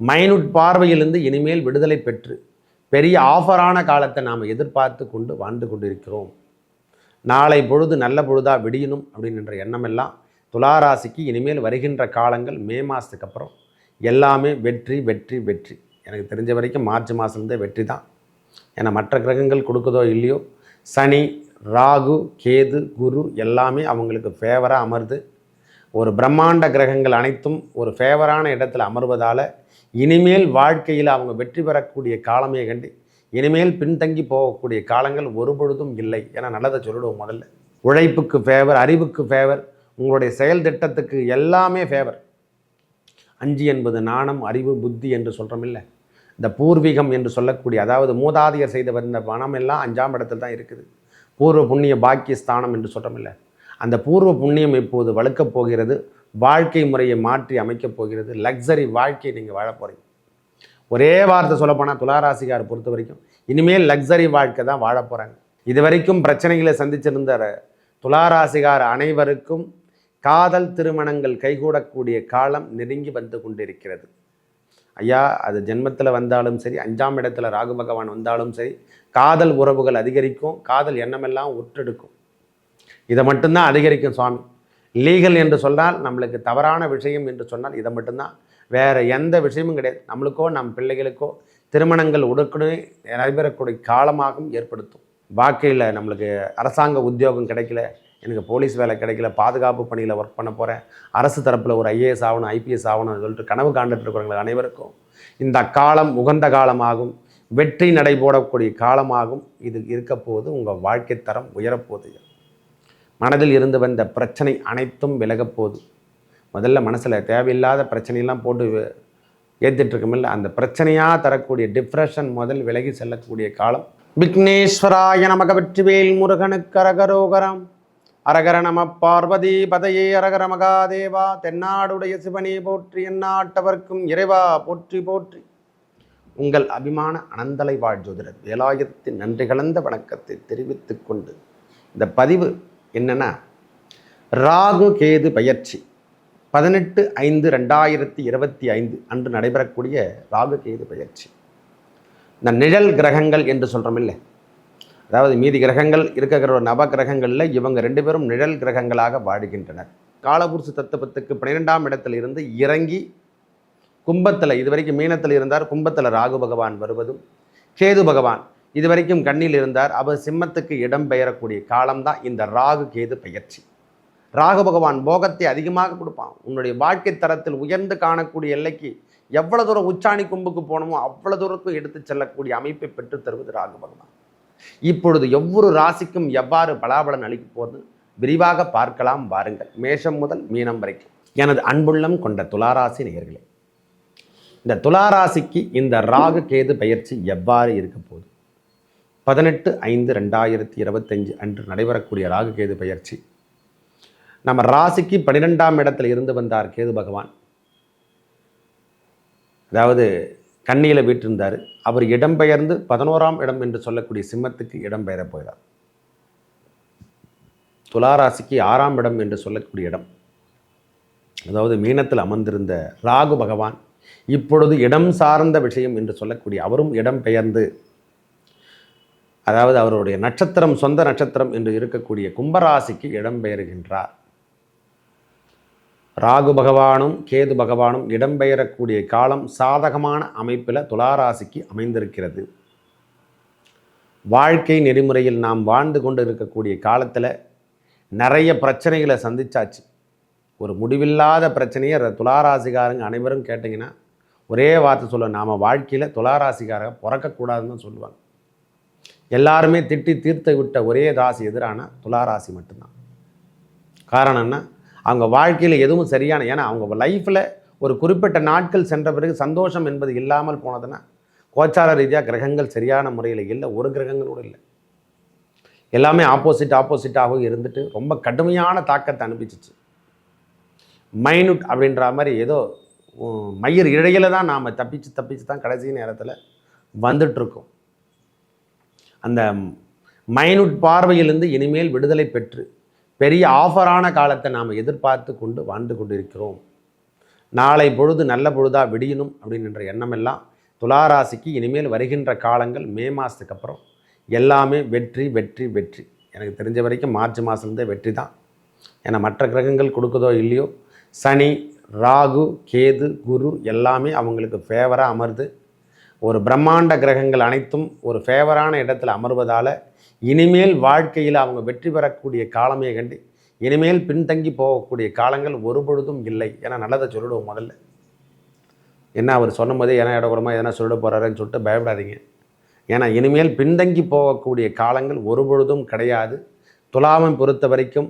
Minute பார்வையிலிருந்து இனிமேல் விடுதலை பெற்று பெரிய ஆஃபரான காலத்தை நாம் எதிர்பார்த்து கொண்டு வாழ்ந்து கொண்டிருக்கிறோம். நாளை பொழுது நல்ல பொழுதாக விடியணும் அப்படின்ற எண்ணமெல்லாம் துளாராசிக்கு இனிமேல் வருகின்ற காலங்கள் மே மாதத்துக்கு அப்புறம் எல்லாமே வெற்றி வெற்றி வெற்றி. எனக்கு தெரிஞ்ச வரைக்கும் மார்ச் மாதம்தான் வெற்றி தான். ஏன்னா மற்ற கிரகங்கள் கொடுக்குதோ இல்லையோ சனி ராகு கேது குரு எல்லாமே அவங்களுக்கு ஃபேவராக அமருது. ஒரு பிரம்மாண்ட கிரகங்கள் அனைத்தும் ஒரு ஃபேவரான இடத்துல அமர்வதால் இனிமேல் வாழ்க்கையில் அவங்க வெற்றி பெறக்கூடிய காலமே கண்டு இனிமேல் பின்தங்கி போகக்கூடிய காலங்கள் ஒரு பொழுதும் இல்லை என நல்லதை சொல்லிடுவோம் முதல்ல. உழைப்புக்கு ஃபேவர் அறிவுக்கு ஃபேவர் உங்களுடைய செயல் திட்டத்துக்கு எல்லாமே ஃபேவர் அஞ்சு என்பது நாணம் அறிவு புத்தி என்று சொல்கிறோம் இல்லை. இந்த பூர்வீகம் என்று சொல்லக்கூடிய அதாவது மூதாதையர் செய்த வந்த பணம் எல்லாம் அஞ்சாம் இடத்துல தான் இருக்குது. பூர்வ புண்ணிய பாக்கிய ஸ்தானம் என்று சொல்கிறோம் இல்லை. அந்த பூர்வ புண்ணியம் இப்போது வழுக்கப் போகிறது. வாழ்க்கை முறையை மாற்றி அமைக்கப் போகிறது. லக்ஸரி வாழ்க்கையை நீங்கள் வாழ போகிறீங்க ஒரே வார்த்தை சொல்லப்போனால் துளாராசிகார் பொறுத்த வரைக்கும் இனிமேல் லக்ஸரி வாழ்க்கை தான் வாழ போகிறாங்க இது வரைக்கும் பிரச்சனைகளை சந்திச்சிருந்த துளாராசிகார் அனைவருக்கும் காதல் திருமணங்கள் கைகூடக்கூடிய காலம் நெருங்கி வந்து கொண்டிருக்கிறது. ஐயா அது ஜென்மத்தில் வந்தாலும் சரி அஞ்சாம் இடத்துல ராகு பகவான் வந்தாலும் சரி காதல் உறவுகள் அதிகரிக்கும் காதல் எண்ணமெல்லாம் உற்றெடுக்கும் இதை மட்டும்தான் அதிகரிக்கும் சுவாமி. லீகல் என்று சொன்னால் நம்மளுக்கு தவறான விஷயம் என்று சொன்னால் இதை மட்டும்தான். வேறு எந்த விஷயமும் கிடையாது. நம்மளுக்கோ நம் பிள்ளைகளுக்கோ திருமணங்கள் உடனுக்குடனே நடைபெறக்கூடிய காலமாகவும் ஏற்படுத்தும். வாழ்க்கையில் நம்மளுக்கு அரசாங்க உத்தியோகம் கிடைக்கல. எனக்கு போலீஸ் வேலை கிடைக்கல. பாதுகாப்பு பணியில் ஒர்க் பண்ண போகிறேன் அரசு தரப்பில் ஒரு ஐஏஎஸ் ஆகணும் ஐபிஎஸ் ஆகணும்னு சொல்லிட்டு கனவு காண்டுட்டு இருக்கிறவங்க அனைவருக்கும் இந்த காலம் உகந்த காலமாகும். வெற்றி நடைபோடக்கூடிய காலமாகும். இது இருக்க போது உங்கள் வாழ்க்கை தரம் உயரப்போகுது. மனதில் இருந்து வந்த பிரச்சனை அனைத்தும் விலகப் போகுது. முதல்ல மனசில் தேவையில்லாத பிரச்சனையெல்லாம் போட்டு ஏற்றிட்டுருக்கமில்ல அந்த பிரச்சனையாக தரக்கூடிய டிப்ரெஷன் முதல் விலகி செல்லக்கூடிய காலம். விக்னேஸ்வராய நமக வெற்றிவேல் முருகனுக்கு அரகரோகரம். அரகர நம பார்வதி பதையே அரகர மகாதேவா தென்னாடுடைய சிவனே போற்றி எந்நாட்டவர்க்கும் இறைவா போற்றி போற்றி. உங்கள் அபிமான அனந்தலை வாழ் ஜோதிடர் வேலாயத்தின் நன்றி கலந்த வணக்கத்தை தெரிவித்துக் கொண்டு இந்த பதிவு என்னன்னா ராகு கேது பயிற்சி. பதினெட்டு ஐந்து ரெண்டாயிரத்தி இருபத்தி ஐந்து அன்று நடைபெறக்கூடிய ராகு கேது பயிற்சி. இந்த நிழல் கிரகங்கள் என்று சொல்கிறோம் இல்லை. அதாவது மீதி கிரகங்கள் இருக்கிற நவ கிரகங்களில் இவங்க ரெண்டு பேரும் நிழல் கிரகங்களாக வாழுகின்றனர். காலபுருஷ தத்துவத்துக்கு பன்னிரெண்டாம் இடத்தில் இருந்து இறங்கி கும்பத்தில் இதுவரைக்கும் மீனத்தில் இருந்தார் கும்பத்தில் ராகு பகவான் வருவதும் கேது பகவான் இதுவரைக்கும் கண்ணில் இருந்தார். அவர் சிம்மத்துக்கு இடம் பெயரக்கூடிய காலம்தான் இந்த ராகு கேது பயிற்சி. ராகு பகவான் போகத்தை அதிகமாக கொடுப்பான். உன்னுடைய வாழ்க்கை தரத்தில் உயர்ந்து காணக்கூடிய எல்லைக்கு எவ்வளோ தூரம் உச்சாணி கும்புக்கு போகணுமோ அவ்வளோ தூரத்துக்கு எடுத்து செல்லக்கூடிய அமைப்பை பெற்று தருவது ராகு பகவான். இப்பொழுது ஒவ்வொரு ராசிக்கும் எவ்வாறு பலாபலன் அளிக்க போது விரிவாக பார்க்கலாம். வாருங்கள். மேஷம் முதல் மீனம் வரைக்கும். எனது அன்புள்ளம் கொண்ட துளாராசி நேர்களே இந்த துளாராசிக்கு இந்த ராகு கேது பயிற்சி எவ்வாறு இருக்க போகுது? பதினெட்டு ஐந்து ரெண்டாயிரத்தி இருபத்தஞ்சு அன்று நடைபெறக்கூடிய ராகு கேது பயிற்சி. நம்ம ராசிக்கு பன்னிரெண்டாம் இடத்தில் இருந்து வந்தார் கேது பகவான். அதாவது கண்ணியில் வீட்டிருந்தார் அவர் இடம்பெயர்ந்து பதினோராம் இடம் என்று சொல்லக்கூடிய சிம்மத்துக்கு இடம்பெயர போகிறார். துளாராசிக்கு ஆறாம் இடம் என்று சொல்லக்கூடிய இடம். அதாவது மீனத்தில் அமர்ந்திருந்த ராகு பகவான் இப்பொழுது இடம் சார்ந்த விஷயம் என்று சொல்லக்கூடிய அவரும் இடம் பெயர்ந்து அதாவது அவருடைய நட்சத்திரம் சொந்த நட்சத்திரம் என்று இருக்கக்கூடிய கும்பராசிக்கு இடம்பெயர்கின்றார். ராகு பகவானும் கேது பகவானும் இடம்பெயரக்கூடிய காலம் சாதகமான அமைப்பில் துளாராசிக்கு அமைந்திருக்கிறது. வாழ்க்கை நெறிமுறையில் நாம் வாழ்ந்து கொண்டு இருக்கக்கூடிய காலத்தில் நிறைய பிரச்சனைகளை சந்திச்சாச்சு. ஒரு முடிவில்லாத பிரச்சனையை ர- துளாராசிக்காரங்க அனைவரும் கேட்டிங்கன்னா ஒரே வார்த்தை சொல்ல நாம் வாழ்க்கையில் துளாராசிக்காரங்க பிறக்கக்கூடாதுன்னு தான் சொல்லுவாங்க. எல்லாருமே திட்டி தீர்த்து விட்ட ஒரே ராசி எதிரான துளாராசி மட்டும்தான். காரணம் என்ன? அவங்க வாழ்க்கையில் எதுவும் சரியான ஏன்னா அவங்க லைஃப்பில் ஒரு குறிப்பிட்ட நாட்கள் சென்ற பிறகு சந்தோஷம் என்பது இல்லாமல் போனதுன்னா கோச்சார ரீதியாக கிரகங்கள் சரியான முறையில் இல்லை ஒரு கிரகங்களோடு இல்லை. எல்லாமே ஆப்போசிட் ஆப்போசிட்டாகவும் இருந்துட்டு ரொம்ப கடுமையான தாக்கத்தை அனுப்பிச்சிச்சு மைனூட் அப்படின்ற மாதிரி ஏதோ மயிர் இழையில தான் நாம் தப்பிச்சு தப்பிச்சு தான் கடைசி நேரத்தில் வந்துட்டுருக்கோம் அந்த மைனூட் பார்வையிலிருந்து இனிமேல் விடுதலை பெற்று பெரிய ஆஃபரான காலத்தை நாம் எதிர்பார்த்து கொண்டு வாழ்ந்து கொண்டிருக்கிறோம். நாளை பொழுது நல்ல பொழுதாக விடியணும் அப்படின்ற எண்ணமெல்லாம் துளாராசிக்கு இனிமேல் வருகின்ற காலங்கள் மே மாதத்துக்கு அப்புறம் எல்லாமே வெற்றி வெற்றி வெற்றி. எனக்கு தெரிஞ்ச வரைக்கும் மார்ச் மாதத்துலேருந்தே வெற்றி தான். ஏன்னா மற்ற கிரகங்கள் கொடுக்குதோ இல்லையோ சனி ராகு கேது குரு எல்லாமே அவங்களுக்கு ஃபேவராக அமருது. ஒரு பிரம்மாண்ட கிரகங்கள் அனைத்தும் ஒரு ஃபேவரான இடத்துல அமர்வதால் இனிமேல் வாழ்க்கையில் அவங்க வெற்றி பெறக்கூடிய காலமே கண்டு இனிமேல் பின்தங்கி போகக்கூடிய காலங்கள் ஒரு பொழுதும் இல்லை ஏன்னா நல்லதை சொல்லிடுவோம் முதல்ல. என்ன அவர் சொன்ன போதே ஏன்னா இடகுறமா எதனா சொல்லிட போகிறாருன்னு சொல்லிட்டு பயப்படாதீங்க. ஏன்னா இனிமேல் பின்தங்கி போகக்கூடிய காலங்கள் ஒரு பொழுதும் கிடையாது. துலாமம் பொறுத்த வரைக்கும்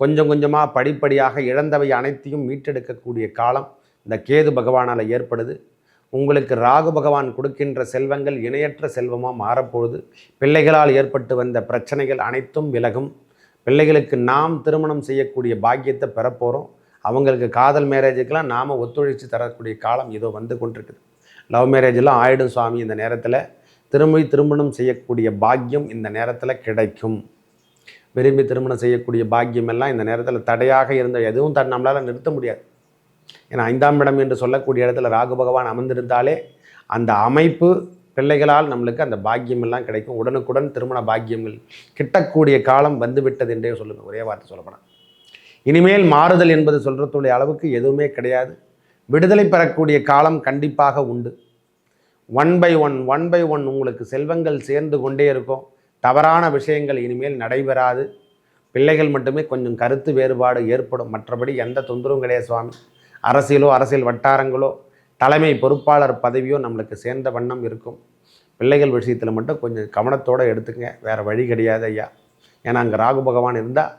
கொஞ்சம் கொஞ்சமாக படிப்படியாக இழந்தவை அனைத்தையும் மீட்டெடுக்கக்கூடிய காலம் இந்த கேது பகவானால் ஏற்படுது. உங்களுக்கு ராகு பகவான் கொடுக்கின்ற செல்வங்கள் இணையற்ற செல்வமாக மாறப்போகுது பிள்ளைகளால் ஏற்பட்டு வந்த பிரச்சனைகள் அனைத்தும் விலகும். பிள்ளைகளுக்கு நாம் திருமணம் செய்யக்கூடிய பாக்கியத்தை பெறப்போகிறோம் அவங்களுக்கு காதல் மேரேஜுக்கெல்லாம் நாம் ஒத்துழைச்சு தரக்கூடிய காலம் இதோ வந்து கொண்டிருக்குது. லவ் மேரேஜெல்லாம் ஆயிடும் சுவாமி இந்த நேரத்தில். திரும்பி திருமணம் செய்யக்கூடிய பாக்கியம் இந்த நேரத்தில் கிடைக்கும். விரும்பி திருமணம் செய்யக்கூடிய பாக்கியமெல்லாம் இந்த நேரத்தில் தடையாக இருந்த எதுவும் தன் நம்மளால் நிறுத்த முடியாது. ஏன்னா ஐந்தாம் இடம் என்று சொல்லக்கூடிய இடத்துல ராகு பகவான் அமர்ந்திருந்தாலே அந்த அமைப்பு பிள்ளைகளால் நம்மளுக்கு அந்த பாக்கியம் எல்லாம் கிடைக்கும். உடனுக்குடன் திருமண பாக்கியங்கள் கிட்டக்கூடிய காலம் வந்துவிட்டது என்றே சொல்லுங்கள் ஒரே வார்த்தை சொல்லப்படும் இனிமேல் மாறுதல் என்பது சொல்கிறதுடைய அளவுக்கு எதுவுமே கிடையாது. விடுதலை பெறக்கூடிய காலம் கண்டிப்பாக உண்டு. One by one one by one உங்களுக்கு செல்வங்கள் சேர்ந்து கொண்டே இருக்கும். தவறான விஷயங்கள் இனிமேல் நடைபெறாது. பிள்ளைகள் மட்டுமே கொஞ்சம் கருத்து வேறுபாடு ஏற்படும். மற்றபடி எந்த தொந்தரவும் கிடையாது சுவாமி. அரசியலோ அரசியல் வட்டாரங்களோ தலைமை பொறுப்பாளர் பதவியோ நம்மளுக்கு சேர்ந்த வண்ணம் இருக்கும். பிள்ளைகள் விஷயத்தில் மட்டும் கொஞ்சம் கவனத்தோடு எடுத்துங்க வேறு வழி கிடையாது ஐயா. ஏன்னா அங்கே ராகு பகவான் இருந்தால்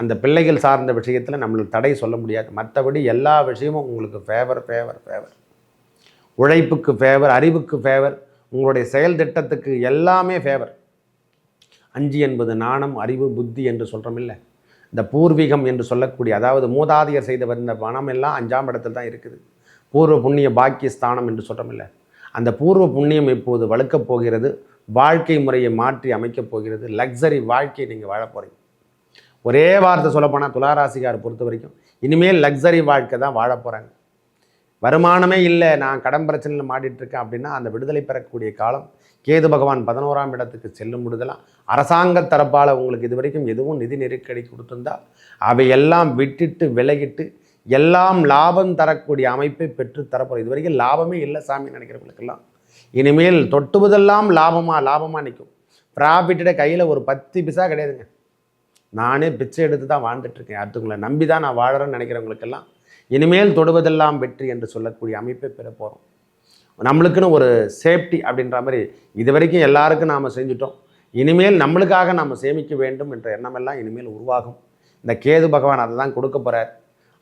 அந்த பிள்ளைகள் சார்ந்த விஷயத்தில் நம்மளுக்கு தடை சொல்ல முடியாது. மற்றபடி எல்லா விஷயமும் உங்களுக்கு ஃபேவர் ஃபேவர் ஃபேவர் உழைப்புக்கு ஃபேவர் அறிவுக்கு ஃபேவர் உங்களுடைய செயல் திட்டத்துக்கு எல்லாமே ஃபேவர் அஞ்சு என்பது நாணம் அறிவு புத்தி என்று சொல்கிறோம் இல்லை. இந்த பூர்வீகம் என்று சொல்லக்கூடிய அதாவது மூதாதையர் செய்த வந்த பணம் எல்லாம் அஞ்சாம் இடத்துல தான் இருக்குது. பூர்வ புண்ணிய பாக்கிய ஸ்தானம் என்று சொல்கிறோமில்ல அந்த பூர்வ புண்ணியம் இப்போது வழுக்கப் போகிறது வாழ்க்கை முறையை மாற்றி அமைக்கப் போகிறது லக்ஸரி வாழ்க்கையை நீங்கள் வாழ போகிறீங்க ஒரே வார்த்தை சொல்லப்போனால் துளாராசிகாரை பொறுத்த வரைக்கும் இனிமேல் லக்ஸரி வாழ்க்கை தான் வாழ போகிறாங்க வருமானமே இல்லை நான் கடன் பிரச்சனையில் மாட்டிகிட்ருக்கேன் இருக்கேன் அப்படின்னா அந்த விடுதலை பெறக்கூடிய காலம் கேது பகவான் பதினோராம் இடத்துக்கு செல்லும் விடுதலாம் அரசாங்க தரப்பால் உங்களுக்கு இது வரைக்கும் எதுவும் நிதி நெருக்கடி கொடுத்துருந்தா அவையெல்லாம் விட்டுட்டு விலகிட்டு எல்லாம் லாபம் தரக்கூடிய அமைப்பை பெற்று தரப்போகிறோம் இது வரைக்கும் லாபமே இல்லை சாமி நினைக்கிறவங்களுக்கெல்லாம். இனிமேல் தொட்டுவதெல்லாம் லாபமாக லாபமாக நிற்கும். ப்ராஃபிட்டோட கையில் ஒரு பத்து பிசா கிடையாதுங்க. நானே பிச்சை எடுத்து தான் வாழ்ந்துட்டுருக்கேன் அடுத்தவங்களை நம்பி தான் நான் வாழறேன்னு நினைக்கிறவங்களுக்கெல்லாம் இனிமேல் தொடுவதெல்லாம் வெற்றி என்று சொல்லக்கூடிய அமைப்பை பெற போகிறோம் நம்மளுக்குன்னு ஒரு சேஃப்டி அப்படின்ற மாதிரி இது வரைக்கும் எல்லாருக்கும் நாம் செஞ்சுட்டோம். இனிமேல் நம்மளுக்காக நாம் சேமிக்க வேண்டும் என்ற எண்ணமெல்லாம் இனிமேல் உருவாகும். இந்த கேது பகவான் அதை தான் கொடுக்க போகிறார்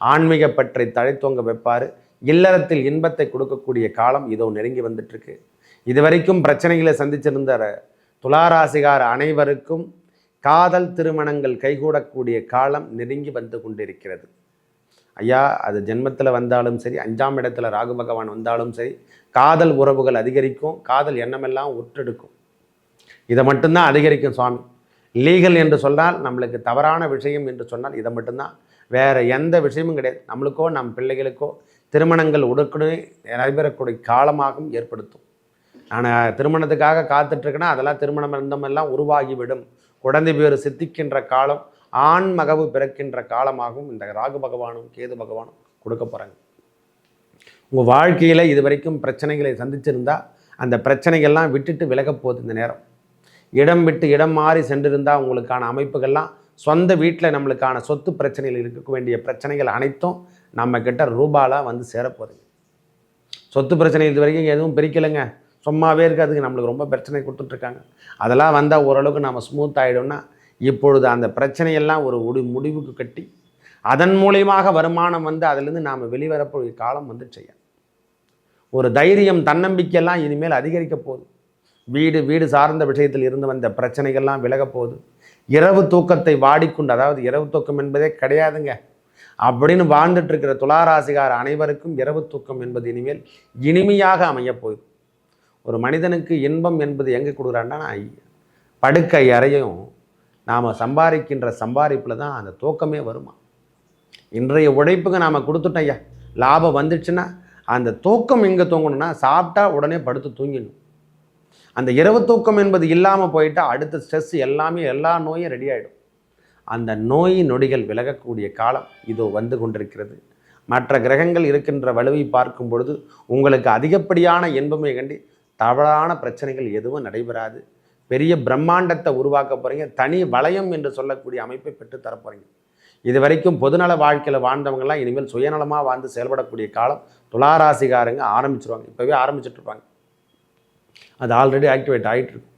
ஆன்மீக பற்றை தழைத்தோங்க வைப்பார். இல்லறத்தில் இன்பத்தை கொடுக்கக்கூடிய காலம் இதோ நெருங்கி வந்துட்டுருக்கு. இது வரைக்கும் பிரச்சனைகளை சந்திச்சிருந்த துளாராசிகார் அனைவருக்கும் காதல் திருமணங்கள் கைகூடக்கூடிய காலம் நெருங்கி வந்து கொண்டிருக்கிறது. ஐயா அது ஜென்மத்தில் வந்தாலும் சரி அஞ்சாம் இடத்துல ராகு பகவான் வந்தாலும் சரி காதல் உறவுகள் அதிகரிக்கும் காதல் எண்ணமெல்லாம் உற்றெடுக்கும் இதை மட்டும்தான் அதிகரிக்கும் சுவாமி. லீகல் என்று சொன்னால் நம்மளுக்கு தவறான விஷயம் என்று சொன்னால் இதை மட்டும்தான். வேறு எந்த விஷயமும் கிடையாது. நம்மளுக்கோ நம் பிள்ளைகளுக்கோ திருமணங்கள் உடனுக்குடனே நடைபெறக்கூடிய காலமாகவும் ஏற்படுத்தும். நான் திருமணத்துக்காக காத்துட்ருக்கேன்னா அதெல்லாம் திருமணம் இருந்தமெல்லாம் உருவாகிவிடும். குழந்தை பேர் சித்திக்கின்ற காலம் ஆண் மகவு பிறக்கின்ற காலமாகவும் இந்த ராகு பகவானும் கேது பகவானும் கொடுக்க போகிறாங்க உங்கள் வாழ்க்கையில் இது வரைக்கும் பிரச்சனைகளை சந்திச்சிருந்தா அந்த பிரச்சனைகள்லாம் விட்டுட்டு விலகப் போகுது இந்த நேரம். இடம் விட்டு இடம் மாறி சென்றிருந்தால் உங்களுக்கான அமைப்புகள்லாம் சொந்த வீட்டில் நம்மளுக்கான சொத்து பிரச்சனைகள் இருக்க வேண்டிய பிரச்சனைகள் அனைத்தும் நம்ம கிட்ட ரூபாலாக வந்து சேரப்போகுதுங்க சொத்து பிரச்சனை இது வரைக்கும் எதுவும் பிரிக்கலைங்க. சும்மாவே இருக்கிறதுக்கு நம்மளுக்கு ரொம்ப பிரச்சனை கொடுத்துட்ருக்காங்க அதெல்லாம் வந்தால் ஓரளவுக்கு நம்ம ஸ்மூத் ஆகிடும்னா இப்பொழுது அந்த பிரச்சனையெல்லாம் ஒரு உடி முடிவுக்கு கட்டி அதன் மூலியமாக வருமானம் வந்து அதிலிருந்து நாம் வெளிவரக்கூடிய காலம் வந்து செய்ய ஒரு தைரியம் தன்னம்பிக்கையெல்லாம் இனிமேல் அதிகரிக்க போகுது. வீடு வீடு சார்ந்த விஷயத்தில் இருந்து வந்த பிரச்சனைகள்லாம் விலக போகுது. இரவு தூக்கத்தை வாடிக்கொண்டு அதாவது இரவு தூக்கம் என்பதே கிடையாதுங்க. அப்படின்னு வாழ்ந்துட்டுருக்கிற துளாராசிகார் அனைவருக்கும் இரவு தூக்கம் என்பது இனிமேல் இனிமையாக அமையப்போகுது ஒரு மனிதனுக்கு இன்பம் என்பது எங்கே கொடுக்குறான்னா படுக்கை அறையும் நாம் சம்பாதிக்கின்ற சம்பாதிப்பில் தான் அந்த தூக்கமே வருமா? இன்றைய உழைப்புக்கு நாம் கொடுத்துட்டோம் ஐயா. லாபம் வந்துச்சுன்னா அந்த தூக்கம் எங்கே தூங்கணும்னா சாப்பிட்டா உடனே படுத்து தூங்கிடணும். அந்த இரவு தூக்கம் என்பது இல்லாமல் போயிட்டா அடுத்த ஸ்ட்ரெஸ் எல்லாமே எல்லா நோயும் ரெடி ஆகிடும் அந்த நோய் நொடிகள் விலகக்கூடிய காலம் இதோ வந்து கொண்டிருக்கிறது. மற்ற கிரகங்கள் இருக்கின்ற வலுவை பார்க்கும் பொழுது உங்களுக்கு அதிகப்படியான இன்பமை கண்டி தவறான பிரச்சனைகள் எதுவும் நடைபெறாது. பெரிய பிரம்மாண்டத்தை உருவாக்க போகிறீங்க தனி வளையம் என்று சொல்லக்கூடிய அமைப்பை பெற்று தரப்போகிறீங்க இது வரைக்கும் பொதுநல வாழ்க்கையில் வாழ்ந்தவங்கலாம் இனிமேல் சுயநலமாக வாழ்ந்து செயல்படக்கூடிய காலம் துளாராசிகாரங்க ஆரம்பிச்சிருவாங்க. இப்போவே ஆரம்பிச்சிட்ருப்பாங்க அது ஆல்ரெடி ஆக்டிவேட் ஆகிட்டுருக்கு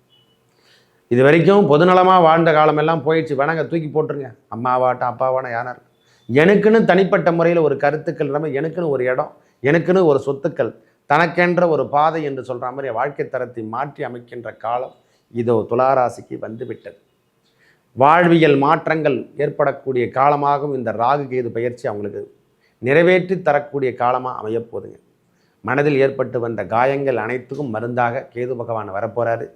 இது வரைக்கும் பொதுநலமாக வாழ்ந்த காலமெல்லாம் போயிடுச்சு. வேணாங்க தூக்கி போட்டுருங்க. அம்மாவாட்டம் அப்பாவான யாரார்? எனக்குன்னு தனிப்பட்ட முறையில் ஒரு கருத்துக்கள் இல்லாமல் எனக்குன்னு ஒரு இடம் எனக்குன்னு ஒரு சொத்துக்கள் தனக்கென்ற ஒரு பாதை என்று சொல்கிற மாதிரி வாழ்க்கை தரத்தை மாற்றி அமைக்கின்ற காலம் இதோ துளாராசிக்கு வந்துவிட்டது. வாழ்வியல் மாற்றங்கள் ஏற்படக்கூடிய காலமாகவும் இந்த ராகு கேது பயிற்சி அவங்களுக்கு நிறைவேற்றி தரக்கூடிய காலமாக அமையப்போகுதுங்க மனதில் ஏற்பட்டு வந்த காயங்கள் அனைத்துக்கும் மருந்தாக கேது பகவான் வரப்போகிறாரு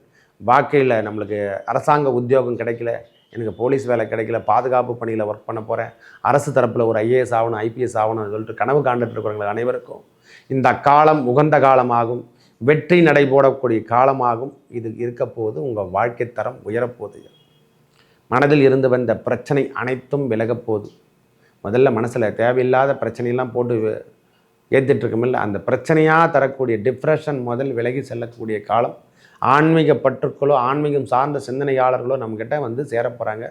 வாழ்க்கையில் நம்மளுக்கு அரசாங்க உத்தியோகம் கிடைக்கல எனக்கு போலீஸ் வேலை கிடைக்கல பாதுகாப்பு பணியில் ஒர்க் பண்ண போகிறேன் அரசு தரப்பில் ஒரு ஐஏஎஸ் ஆகணும் ஐபிஎஸ் ஆகணும்னு சொல்லிட்டு கனவு காண்டுட்டு இருக்கிறவங்களுக்கு அனைவருக்கும் இந்த காலம் உகந்த காலமாகும். வெற்றி நடைபோடக்கூடிய காலமாகும். இது இருக்க போது உங்கள் வாழ்க்கை தரம் உயரப்போகுது மனதில் இருந்து வந்த பிரச்சனை அனைத்தும் விலகப்போகுது முதல்ல மனசில் தேவையில்லாத பிரச்சனையெல்லாம் போட்டு ஏற்றிட்டுருக்கமில்ல அந்த பிரச்சனையாக தரக்கூடிய டிப்ரெஷன் முதல் விலகி செல்லக்கூடிய காலம். ஆன்மீக பற்றுக்களோ ஆன்மீகம் சார்ந்த சிந்தனையாளர்களோ நம்மக்கிட்ட வந்து சேரப்போகிறாங்க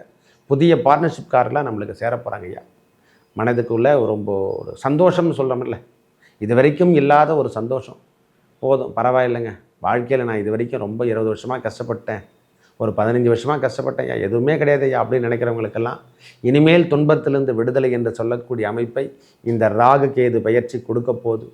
புதிய பார்ட்னர்ஷிப்காரெலாம் நம்மளுக்கு சேரப்போகிறாங்க ஐயா. மனதுக்குள்ளே ரொம்ப ஒரு சந்தோஷம்னு சொல்கிறோமில்ல இது வரைக்கும் இல்லாத ஒரு சந்தோஷம். போதும். பரவாயில்லைங்க. வாழ்க்கையில் நான் இது வரைக்கும் ரொம்ப இருபது வருஷமாக கஷ்டப்பட்டேன். ஒரு பதினஞ்சு வருஷமாக கஷ்டப்பட்டேன். ஐயா எதுவுமே கிடையாது ஐயா அப்படின்னு நினைக்கிறவங்களுக்கெல்லாம் இனிமேல் துன்பத்திலிருந்து விடுதலை என்று சொல்லக்கூடிய அமைப்பை இந்த ராகு கேது பயிற்சி கொடுக்க போது